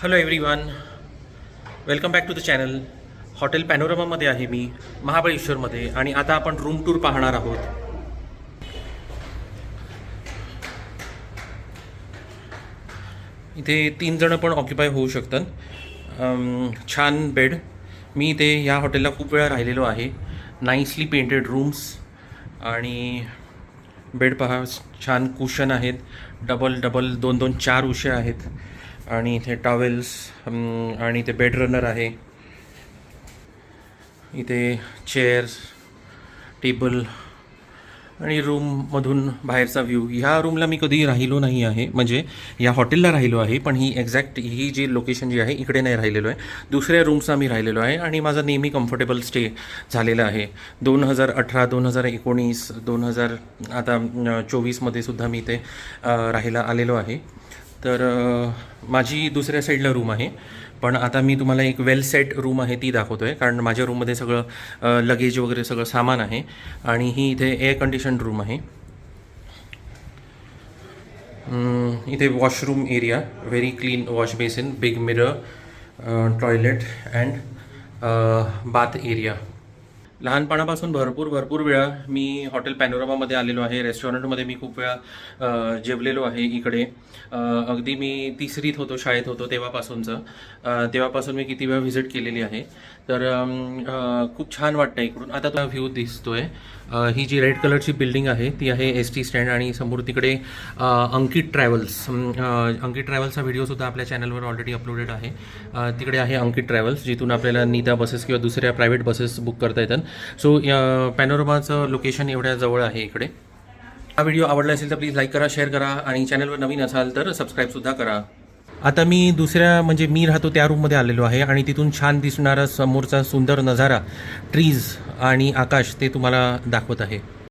Hello everyone welcome back to the channel hotel पॅनोरमामध्ये आहे मी महाबळेश्वरमध्ये आणि आता आपण रूम टूर पाहणार आहोत. इथे तीन जणं पण ऑक्युपाय होऊ शकतात. छान बेड मी इथे ह्या हॉटेलला खूप वेळा राहिलेलो आहे. नाईसली पेंटेड रूम्स आणि बेड पहा छान कुशन आहेत. डबल डबल दोन दोन चार उशे आहेत. आणि इथे टॉवेल्स आणि इथे बेड रनर आहे. इथे चेअर्स टेबल आणि रूममधून बाहेरचा व्ह्यू ह्या रूमला मी कधी राहिलो नाही आहे. म्हणजे या हॉटेलला राहिलो आहे पण ही एक्झॅक्ट ही जी लोकेशन जी आहे इकडे नाही राहिलेलो आहे. दुसऱ्या रूम्सला मी राहिलेलो आहे आणि माझा नेहमी कम्फर्टेबल स्टे झालेला आहे. दोन हजार अठरा दोन हजार एकोणीस दोन हजार आता चोवीसमध्ये सुद्धा मी इथे राहायला आलेलो आहे. तर माझी दुसऱ्या साईडला रूम आहे. पण आता मी तुम्हाला एक वेल सेट रूम आहे ती दाखवतो आहे कारण माझ्या रूममध्ये सगळं लगेज वगैरे सगळं सामान आहे. आणि ही इथे एअर कंडिशन रूम आहे. इथे washroom area very clean wash basin big mirror toilet and bath area लहानपणापासून भरपूर भरपूर वेळा मी हॉटेल पॅनोरामामध्ये आलेलो आहे रेस्टॉरंटमध्ये मी खूप वेळा जेवलेलो आहे इकडे. अगदी मी तिसरीत होतो शाळेत होतो तेव्हापासूनचं. तेव्हापासून मी किती वेळा व्हिजिट केलेली आहे. तर खूप छान वाटतं इकडून. आता तो व्ह्यू दिसतोय. आहे ही जी रेड कलरची बिल्डिंग आहे ती आहे एस टी स्टँड आणि समोर तिकडे अंकित ट्रॅव्हल्स. अंकित ट्रॅव्हल्सचा व्हिडिओसुद्धा आपल्या चॅनलवर ऑलरेडी अपलोडेड आहे. तिकडे आहे अंकित ट्रॅव्हल्स जिथून आपल्याला नीता बसेस किंवा दुसऱ्या प्रायव्हेट बसेस बुक करता येतात. सो पॅनोरमाचं लोकेशन एवढ्या जवळ आहे इकडे. हा व्हिडिओ आवडला असेल तर प्लीज लाईक करा शेअर करा आणि चॅनलवर नवीन असाल तर सबस्क्राईबसुद्धा करा. आता मी दुसऱ्या म्हणजे मी राहतो त्या रूममध्ये आलेलो आहे आणि तिथून छान दिसणारा समोरचा सुंदर नजारा ट्रीज आणि आकाश ते तुम्हाला दाखवत आहे.